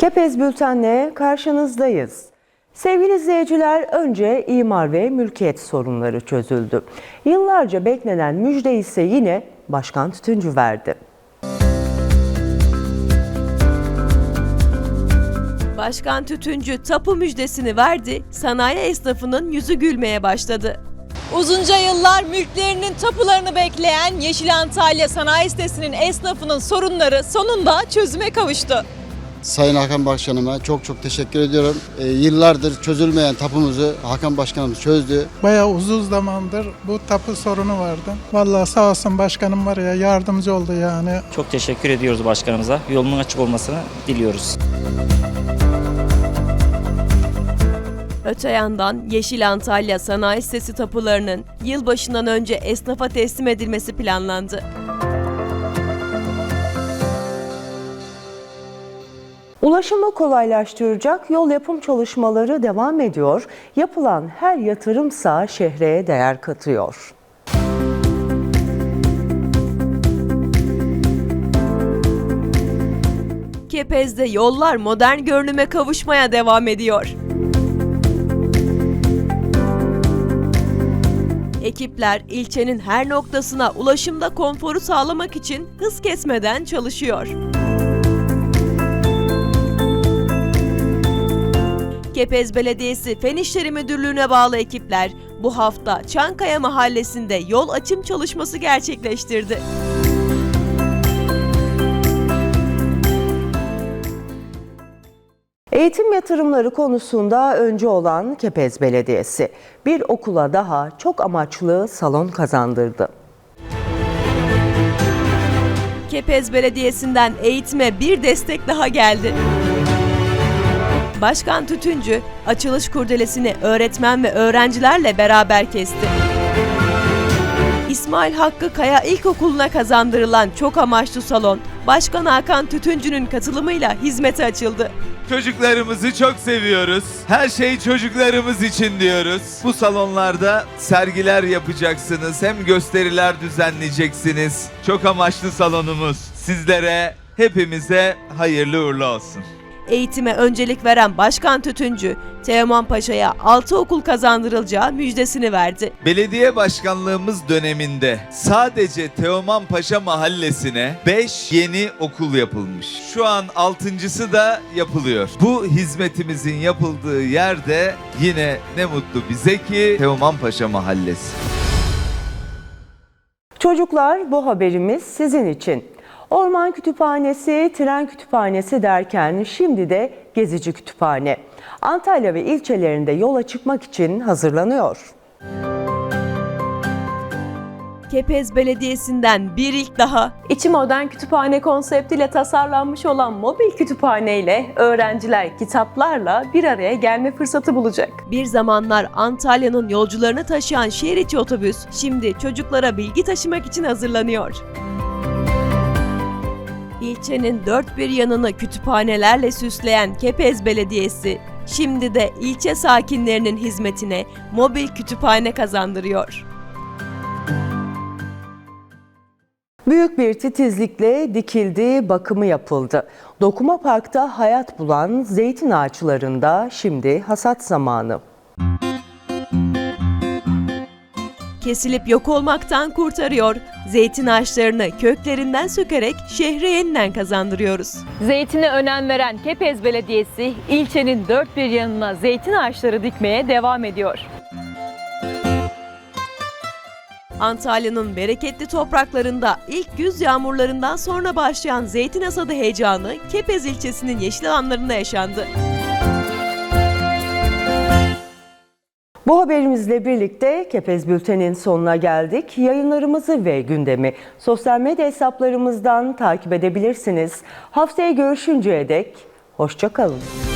Kepez Bülten'le karşınızdayız. Sevgili izleyiciler, önce imar ve mülkiyet sorunları çözüldü. Yıllarca beklenen müjde ise yine Başkan Tütüncü verdi. Başkan Tütüncü tapu müjdesini verdi, sanayi esnafının yüzü gülmeye başladı. Uzunca yıllar mülklerinin tapularını bekleyen Yeşil Antalya Sanayi Sitesi'nin esnafının sorunları sonunda çözüme kavuştu. Sayın Hakan Başkanıma çok çok teşekkür ediyorum. Ee, yıllardır çözülmeyen tapumuzu Hakan Başkanımız çözdü. Bayağı uzun zamandır bu tapu sorunu vardı. Vallahi sağ olsun başkanım var ya yardımcı oldu yani. Çok teşekkür ediyoruz başkanımıza. Yolunun açık olmasını diliyoruz. Öte yandan Yeşil Antalya Sanayi Sitesi tapularının yılbaşından önce esnafa teslim edilmesi planlandı. Ulaşımı kolaylaştıracak yol yapım çalışmaları devam ediyor. Yapılan her yatırımsa şehre değer katıyor. Kepez'de yollar modern görünüme kavuşmaya devam ediyor. Ekipler ilçenin her noktasına ulaşımda konforu sağlamak için hız kesmeden çalışıyor. Kepez Belediyesi Fen İşleri Müdürlüğü'ne bağlı ekipler bu hafta Çankaya Mahallesi'nde yol açım çalışması gerçekleştirdi. Eğitim yatırımları konusunda önce olan Kepez Belediyesi bir okula daha çok amaçlı salon kazandırdı. Kepez Belediyesi'nden eğitime bir destek daha geldi. Başkan Tütüncü açılış kurdelesini öğretmen ve öğrencilerle beraber kesti. İsmail Hakkı Kaya İlkokulu'na kazandırılan çok amaçlı salon, Başkan Hakan Tütüncü'nün katılımıyla hizmete açıldı. Çocuklarımızı çok seviyoruz. Her şey çocuklarımız için diyoruz. Bu salonlarda sergiler yapacaksınız. Hem gösteriler düzenleyeceksiniz. Çok amaçlı salonumuz. Sizlere, hepimize hayırlı uğurlu olsun. Eğitime öncelik veren Başkan Tütüncü, Teoman Paşa'ya 6 okul kazandırılacağı müjdesini verdi. Belediye başkanlığımız döneminde sadece Teoman Paşa mahallesine 5 yeni okul yapılmış. Şu an altıncısı da yapılıyor. Bu hizmetimizin yapıldığı yerde yine ne mutlu bize ki Teoman Paşa mahallesi. Çocuklar bu haberimiz sizin için. Orman Kütüphanesi, Tren Kütüphanesi derken şimdi de Gezici Kütüphane. Antalya ve ilçelerinde yola çıkmak için hazırlanıyor. Kepez Belediyesi'nden bir ilk daha içi modern kütüphane konseptiyle tasarlanmış olan mobil kütüphane ile öğrenciler kitaplarla bir araya gelme fırsatı bulacak. Bir zamanlar Antalya'nın yolcularını taşıyan şehir içi otobüs şimdi çocuklara bilgi taşımak için hazırlanıyor. İlçenin dört bir yanını kütüphanelerle süsleyen Kepez Belediyesi şimdi de ilçe sakinlerinin hizmetine mobil kütüphane kazandırıyor. Büyük bir titizlikle dikildi, bakımı yapıldı. Dokuma Park'ta hayat bulan zeytin ağaçlarında şimdi hasat zamanı. Kesilip yok olmaktan kurtarıyor. Zeytin ağaçlarını köklerinden sökerek şehre yeniden kazandırıyoruz. Zeytine önem veren Kepez Belediyesi ilçenin dört bir yanına zeytin ağaçları dikmeye devam ediyor. Antalya'nın bereketli topraklarında ilk güz yağmurlarından sonra başlayan zeytin hasadı heyecanı Kepez ilçesinin yeşil alanlarında yaşandı. Bu haberimizle birlikte Kepez Bülten'in sonuna geldik. Yayınlarımızı ve gündemi sosyal medya hesaplarımızdan takip edebilirsiniz. Haftaya görüşünceye dek hoşçakalın.